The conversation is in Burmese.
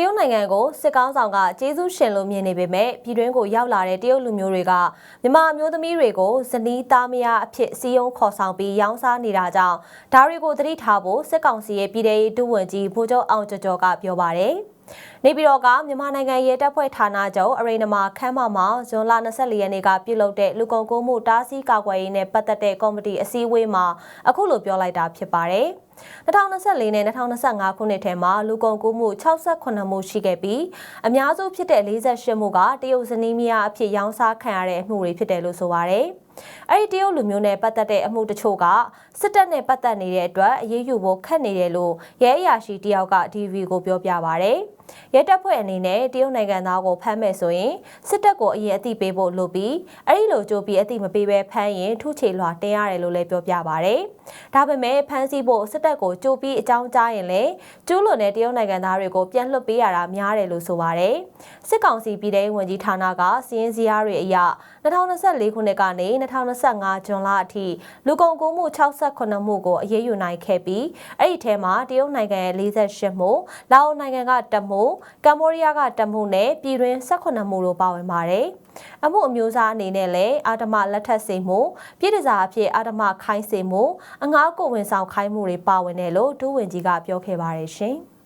တရုတ်နိုင်ငံကိုစစ်ကောင်းဆောင်ကကျေးဇူးရှင်လို့မြင်နေပေမဲ့ပြည်တွင်းကိုရောက်လာတဲ့တရုတ်လူမျိုးတွေကမြန်မာအမျိုးသမီးတွေကိုဇနီးသားမယားအဖြစ်စီယုံခေါ်ဆောင်ပြီးရောင်းစားနေတာကြောင့်ဒါတွေကိုသတိထားဖို့စစ်ကောင်စီရဲ့ပြည်ထရေးဒုဝန်ကြီးဗိုလ်ချုပ်အောင်ကျော်ကျော်ကပြောပါတယ်။ နေပြည်တော်ကမြန်မာနိုင်ငံရဲတပ်ဖွဲ့ဌာနချုပ်အရိဏမာခမ်းမမှာဇွန်လ24ရက်နေ့ကပြုလုပ်တဲ့လူကုန်ကူးမှုတားဆီးကာကွယ်ရေးနဲ့ပတ်သက်တဲ့ကော်မတီအစည်းအဝေးမှာအခုလိုပြောလိုက်တာဖြစ်ပါတယ်။2024နဲ့2025ခုနှစ်ထဲမှာလူကုန်ကူးမှု68မှုရှိခဲ့ပြီးအများစုဖြစ်တဲ့48မှုကတရုတ်ဇနီးမယားအဖြစ်ရောင်းစားခံရတဲ့အမှုတွေဖြစ်တယ်လို့ဆိုပါတယ်။ အဲ့ဒီတရုတ်လူမျိုးနဲ့ပတ်သက်တဲ့အမှုတချို့ကစစ်တပ်နဲ့ပတ်သက်နေတဲ့အတွက်အရေးယူဖို့ခက်နေတယ်လို့ရဲအရာရှိတယောက်က DV ကိုပြောပြပါဗျ။ရဲတပ်ဖွဲ့အနေနဲ့တရုတ်နိုင်ငံသားကိုဖမ်းမယ်ဆိုရင်စစ်တပ်ကိုအရင်အသိပေးဖို့လိုပြီးအဲ့ဒီလိုကြိုးပြီးအသိမပေးဘဲဖမ်းရင်ထုချေလွှာတင်ရတယ်လို့လည်းပြောပြပါဗျ။ဒါပေမဲ့ဖမ်းဆီးဖို့စစ်တပ်ကိုကြိုးပြီးအကြောင်းကြားရင်လည်းကျူးလွန်တဲ့တရုတ်နိုင်ငံသားတွေကိုပြန်လွှတ်ပေးရတာများတယ်လို့ဆိုပါတယ်။စစ်ကောင်စီပြည်ထောင်ဝင်ကြီးဌာနကစီးရင်စည်းအားတွေအရ 2024ခုနှစ်ကနေ2025ဇွန်လအထိလူကုန်ကူးမှု68မှုကိုအရေးယူနိုင်ခဲ့ပြီးအဲ့ဒီထဲမှာတရုတ်နိုင်ငံရဲ့48မှုလာအိုနိုင်ငံကတမှုကမ္ဘောဒီးယားကတမှုနဲ့ပြည်တွင်း18မှုတို့ပါဝင်ပါတယ်။အမှုအမျိုးအစားအနေနဲ့လည်းအာဓမလက်ထက်စေမှုပြည်တစားအဖြစ်အာဓမခိုင်းစေမှုအငှားကိုဝင်ဆောင်ခိုင်းမှုတွေပါဝင်တယ်လို့ဒုဝန်ကြီးကပြောခဲ့ပါတယ်ရှင်။